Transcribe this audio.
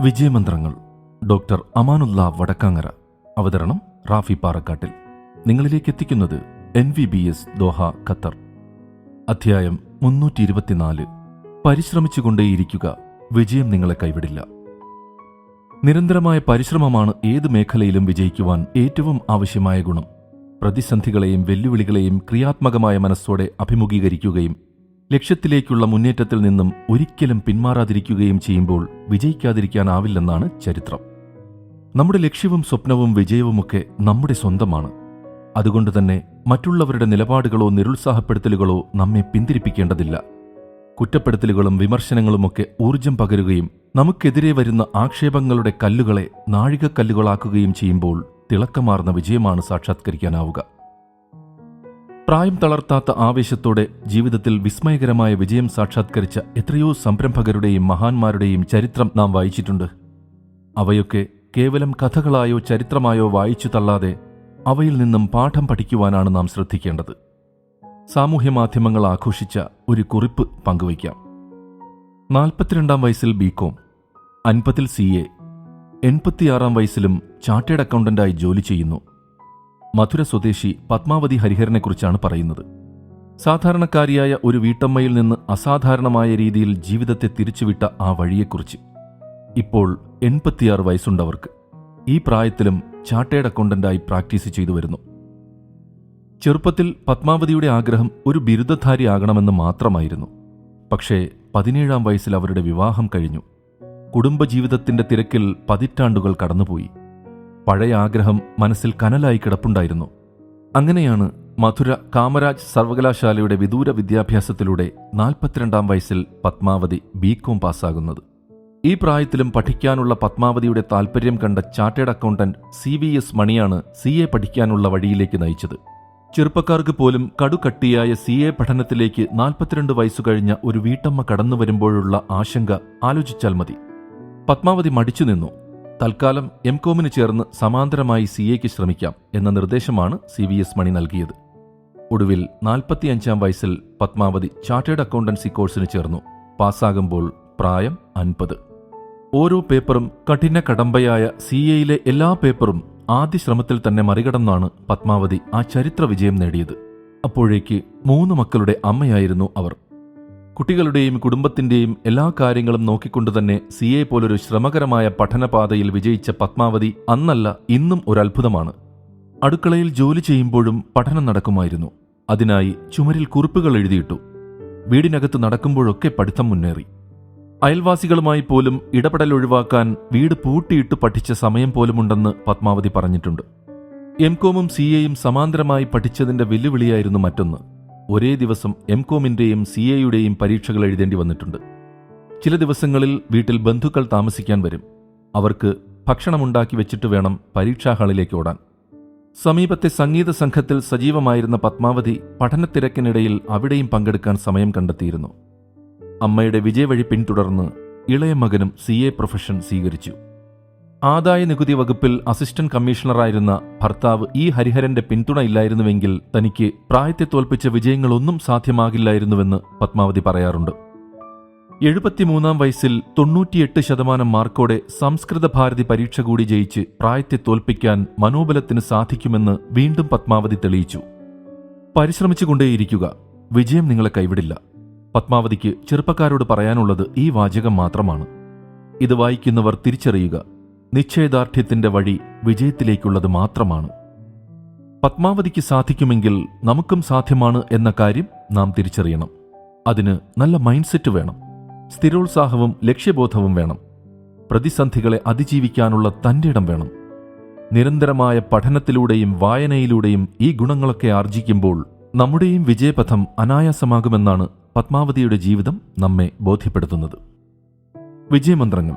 വിജയമന്ത്രങ്ങൾ doctor Amanullah Vadakkangara. അവതരണം റാഫി പാറക്കാട്ടിൽ. നിങ്ങളിലേക്ക് എത്തിക്കുന്നത് N V B S Doha Qatar. അധ്യായം മുന്നൂറ്റി ഇരുപത്തിനാല് പരിശ്രമിച്ചുകൊണ്ടേയിരിക്കുക. വിജയം നിങ്ങളെ കൈവിടില്ല. നിരന്തരമായ പരിശ്രമമാണ് ഏത് മേഖലയിലും വിജയിക്കുവാൻ ഏറ്റവും ആവശ്യമായ ഗുണം. പ്രതിസന്ധികളെയും വെല്ലുവിളികളെയും ക്രിയാത്മകമായ മനസ്സോടെ അഭിമുഖീകരിക്കുകയും ലക്ഷ്യത്തിലേക്കുള്ള മുന്നേറ്റത്തിൽ നിന്നും ഒരിക്കലും പിന്മാറാതിരിക്കുകയും ചെയ്യുമ്പോൾ വിജയിക്കാതിരിക്കാനാവില്ലെന്നാണ് ചരിത്രം. നമ്മുടെ ലക്ഷ്യവും സ്വപ്നവും വിജയവുമൊക്കെ നമ്മുടെ സ്വന്തമാണ്. അതുകൊണ്ട് തന്നെ മറ്റുള്ളവരുടെ നിലപാടുകളോ നിരുത്സാഹപ്പെടുത്തലുകളോ നമ്മെ പിന്തിരിപ്പിക്കേണ്ടതില്ല. കുറ്റപ്പെടുത്തലുകളും വിമർശനങ്ങളുമൊക്കെ ഊർജം പകരുകയും നമുക്കെതിരെ വരുന്ന ആക്ഷേപങ്ങളുടെ കല്ലുകളെ നാഴികക്കല്ലുകളാക്കുകയും ചെയ്യുമ്പോൾ തിളക്കമാർന്ന വിജയമാണ് സാക്ഷാത്കരിക്കാനാവുക. പ്രായം തളർത്താത്ത ആവേശത്തോടെ ജീവിതത്തിൽ വിസ്മയകരമായ വിജയം സാക്ഷാത്കരിച്ച എത്രയോ സംരംഭകരുടെയും മഹാന്മാരുടെയും ചരിത്രം നാം വായിച്ചിട്ടുണ്ട്. അവയൊക്കെ കേവലം കഥകളായോ ചരിത്രമായോ വായിച്ചു തള്ളാതെ അവയിൽ നിന്നും പാഠം പഠിക്കുവാനാണ് നാം ശ്രദ്ധിക്കേണ്ടത്. സാമൂഹ്യ മാധ്യമങ്ങൾ ആഘോഷിച്ച ഒരു കുറിപ്പ് പങ്കുവയ്ക്കാം. നാൽപ്പത്തിരണ്ടാം വയസ്സിൽ ബികോം അൻപതിൽ സി എൺപത്തിയാറാം വയസ്സിലും ചാർട്ടേഡ് അക്കൗണ്ടന്റായി ജോലി ചെയ്യുന്നു. മധുര സ്വദേശി പത്മാവതി ഹരിഹരനെക്കുറിച്ചാണ് പറയുന്നത്. സാധാരണക്കാരിയായ ഒരു വീട്ടമ്മയിൽ നിന്ന് അസാധാരണമായ രീതിയിൽ ജീവിതത്തെ തിരിച്ചുവിട്ട ആ വഴിയെക്കുറിച്ച്. ഇപ്പോൾ എൺപത്തിയാറ് വയസ്സുണ്ടവർക്ക്. ഈ പ്രായത്തിലും ചാർട്ടേഡ് അക്കൗണ്ടന്റായി പ്രാക്ടീസ് ചെയ്തു വരുന്നു. ചെറുപ്പത്തിൽ പത്മാവതിയുടെ ആഗ്രഹം ഒരു ബിരുദധാരി ആകണമെന്ന് മാത്രമായിരുന്നു. പക്ഷേ പതിനേഴാം വയസ്സിൽ അവരുടെ വിവാഹം കഴിഞ്ഞു. കുടുംബജീവിതത്തിന്റെ തിരക്കിൽ പതിറ്റാണ്ടുകൾ കടന്നുപോയി. പഴയ ആഗ്രഹം മനസ്സിൽ കനലായി കിടപ്പുണ്ടായിരുന്നു. അങ്ങനെയാണ് മധുര കാമരാജ് സർവകലാശാലയുടെ വിദൂര വിദ്യാഭ്യാസത്തിലൂടെ നാൽപ്പത്തിരണ്ടാം വയസ്സിൽ പത്മാവതി ബികോം പാസ്സാകുന്നത്. ഈ പ്രായത്തിലും പഠിക്കാനുള്ള പത്മാവതിയുടെ താൽപ്പര്യം കണ്ട chartered accountant C V S മണിയാണ് സി എ പഠിക്കാനുള്ള വഴിയിലേക്ക് നയിച്ചത്. ചെറുപ്പക്കാർക്ക് പോലും കടുകട്ടിയായ സി എ പഠനത്തിലേക്ക് നാൽപ്പത്തിരണ്ട് വയസ്സു കഴിഞ്ഞ ഒരു വീട്ടമ്മ കടന്നു വരുമ്പോഴുള്ള ആശങ്ക ആലോചിച്ചാൽ മതി. പത്മാവതി മടിച്ചു നിന്നു. തൽക്കാലം എം കോമിന് ചേർന്ന് സമാന്തരമായി സി എക്ക് ശ്രമിക്കാം എന്ന നിർദ്ദേശമാണ് സി വി എസ് മണി നൽകിയത്. ഒടുവിൽ നാൽപ്പത്തിയഞ്ചാം വയസ്സിൽ പത്മാവതി ചാർട്ടേഡ് അക്കൗണ്ടൻസി കോഴ്സിന് ചേർന്നു. പാസ്സാകുമ്പോൾ പ്രായം അൻപത്. ഓരോ പേപ്പറും കഠിന കടമ്പയായ സി എയിലെ എല്ലാ പേപ്പറും ആദ്യ ശ്രമത്തിൽ തന്നെ മറികടന്നാണ് പത്മാവതി ആ ചരിത്ര വിജയം നേടിയത്. അപ്പോഴേക്ക് മൂന്ന് മക്കളുടെ അമ്മയായിരുന്നു അവർ. കുട്ടികളുടെയും കുടുംബത്തിന്റെയും എല്ലാ കാര്യങ്ങളും നോക്കിക്കൊണ്ട് തന്നെ സി എ പോലൊരു ശ്രമകരമായ പഠനപാതയിൽ വിജയിച്ച പത്മാവതി അന്നല്ല ഇന്നും ഒരു അത്ഭുതമാണ് അടുക്കളയിൽ ജോലി ചെയ്യുമ്പോഴും പഠനം നടക്കുമായിരുന്നു. അതിനായി ചുമരിൽ കുറിപ്പുകൾ എഴുതിയിട്ടു. വീടിനകത്ത് നടക്കുമ്പോഴൊക്കെ പഠിത്തം മുന്നേറി. അയൽവാസികളുമായി പോലും ഇടപെടൽ ഒഴിവാക്കാൻ വീട് പൂട്ടിയിട്ട് പഠിച്ച സമയം പോലുമുണ്ടെന്ന് പത്മാവതി പറഞ്ഞിട്ടുണ്ട്. എംകോമും സി എയും സമാന്തരമായി പഠിച്ചതിന്റെ വെല്ലുവിളിയായിരുന്നു മറ്റൊന്ന്. ഒരേ ദിവസം എം കോമിന്റെയും സി എയുടെയും പരീക്ഷകൾ എഴുതേണ്ടി വന്നിട്ടുണ്ട്. ചില ദിവസങ്ങളിൽ വീട്ടിൽ ബന്ധുക്കൾ താമസിക്കാൻ വരും. അവർക്ക് ഭക്ഷണമുണ്ടാക്കി വെച്ചിട്ട് വേണം പരീക്ഷാ ഹാളിലേക്ക് ഓടാൻ. സമീപത്തെ സംഗീത സംഘത്തിൽ സജീവമായിരുന്ന പത്മാവതി പഠനത്തിരക്കിനിടയിൽ അവിടെയും പങ്കെടുക്കാൻ സമയം കണ്ടെത്തിയിരുന്നു. അമ്മയുടെ വിജയവഴി പിന്തുടർന്ന് ഇളയ മകനും സി എ പ്രൊഫഷൻ സ്വീകരിച്ചു. ആദായ നികുതി വകുപ്പിൽ അസിസ്റ്റന്റ് കമ്മീഷണറായിരുന്ന ഭർത്താവ് ഇ ഹരിഹരന്റെ പിന്തുണ ഇല്ലായിരുന്നുവെങ്കിൽ തനിക്ക് പ്രായത്തെ തോൽപ്പിച്ച വിജയങ്ങളൊന്നും സാധ്യമാകില്ലായിരുന്നുവെന്ന് പത്മാവതി പറയാറുണ്ട്. എഴുപത്തിമൂന്നാം വയസ്സിൽ തൊണ്ണൂറ്റിയെട്ട് ശതമാനം മാർക്കോടെ സംസ്കൃത ഭാരതി പരീക്ഷ കൂടി ജയിച്ച് പ്രായത്തെ തോൽപ്പിക്കാൻ മനോബലത്തിന് സാധിക്കുമെന്ന് വീണ്ടും പത്മാവതി തെളിയിച്ചു. പരിശ്രമിച്ചുകൊണ്ടേയിരിക്കുക. വിജയം നിങ്ങളെ കൈവിടില്ല. പത്മാവതിക്ക് ചെറുപ്പക്കാരോട് പറയാനുള്ളത് ഈ വാചകം മാത്രമാണ്. ഇത് വായിക്കുന്നവർ തിരിച്ചറിയുക. നിശ്ചയദാർഢ്യത്തിന്റെ വഴി വിജയത്തിലേക്കുള്ളത് മാത്രമാണ്. പത്മാവതിക്ക് സാധിക്കുമെങ്കിൽ നമുക്കും സാധ്യമാണ് എന്ന കാര്യം നാം തിരിച്ചറിയണം. അതിന് നല്ല മൈൻഡ്സെറ്റ് വേണം. സ്ഥിരോത്സാഹവും ലക്ഷ്യബോധവും വേണം. പ്രതിസന്ധികളെ അതിജീവിക്കാനുള്ള തന്റെ ഇടം വേണം. നിരന്തരമായ പഠനത്തിലൂടെയും വായനയിലൂടെയും ഈ ഗുണങ്ങളൊക്കെ ആർജിക്കുമ്പോൾ നമ്മുടെയും വിജയപഥം അനായാസമാകുമെന്നാണ് പത്മാവതിയുടെ ജീവിതം നമ്മെ ബോധ്യപ്പെടുത്തുന്നത്. വിജയമന്ത്രങ്ങൾ